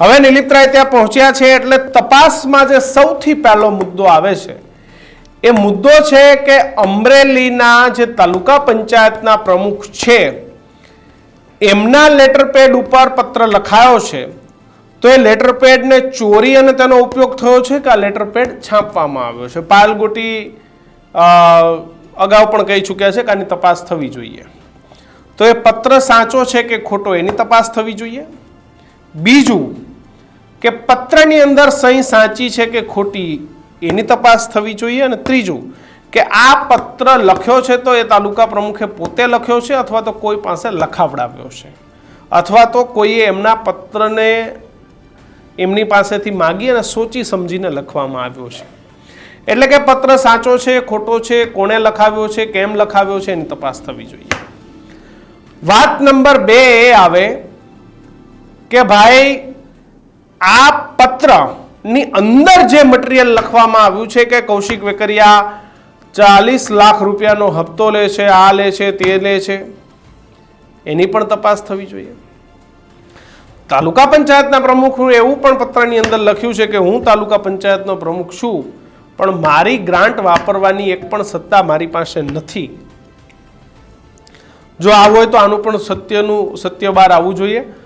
હવે નિલિપ્તરાય ત્યાં પહોંચ્યા છે એટલે તપાસમાં જે સૌથી પહેલો મુદ્દો આવે છે, એ મુદ્દો છે કે અમરેલીના જે તાલુકા પંચાયતના પ્રમુખ છે, એમના લેટર પેડ ઉપર પત્ર લખાયો છે. તો એ લેટર પેડને ચોરી અને તેનો ઉપયોગ થયો છે કે આ લેટર પેડ છાપવામાં આવ્યો છે? પાલગોટી અગાઉ પણ કહી ચૂક્યા છે કે આની તપાસ થવી જોઈએ. તો એ પત્ર સાચો છે કે ખોટો? એની તપાસ થવી જોઈએ. બીજું કે પત્રની અંદર સહી સાચી છે કે ખોટી, એની તપાસ થવી જોઈએ અને ત્રીજું, કે આ પત્ર લખ્યો છે તો એ તાલુકા પ્રમુખે પોતે લખ્યો છે અથવા તો કોઈ પાસે લખાવડાવ્યો છે? અથવા તો કોઈએ એમના પત્રને એમની પાસેથી માગી અને સોચી સમજીને લખવામાં આવ્યો છે? એટલે કે પત્ર સાચો છે, ખોટો છે, કોણે લખાવ્યો છે, કેમ લખાવ્યો છે, એની તપાસ થવી જોઈએ. વાત નંબર બે એ આવે કે ભાઈ આ પત્રની અંદર જે મટીરિયલ લખવામાં આવ્યું છે કે કૌશિક વેકરિયા ચાલીસ લાખ રૂપિયાનો હપ્તો લે છે, આ લે છે, તે લે છે, એની પણ તપાસ થવી જોઈએ. તાલુકા પંચાયતના પ્રમુખ એવું પણ પત્રની અંદર લખ્યું છે કે હું તાલુકા પંચાયતનો પ્રમુખ છું, પણ મારી ગ્રાન્ટ વાપરવાની એક પણ સત્તા મારી પાસે નથી. જો આવું હોય તો આનું પણ સત્યનું સત્ય બહાર આવવું જોઈએ.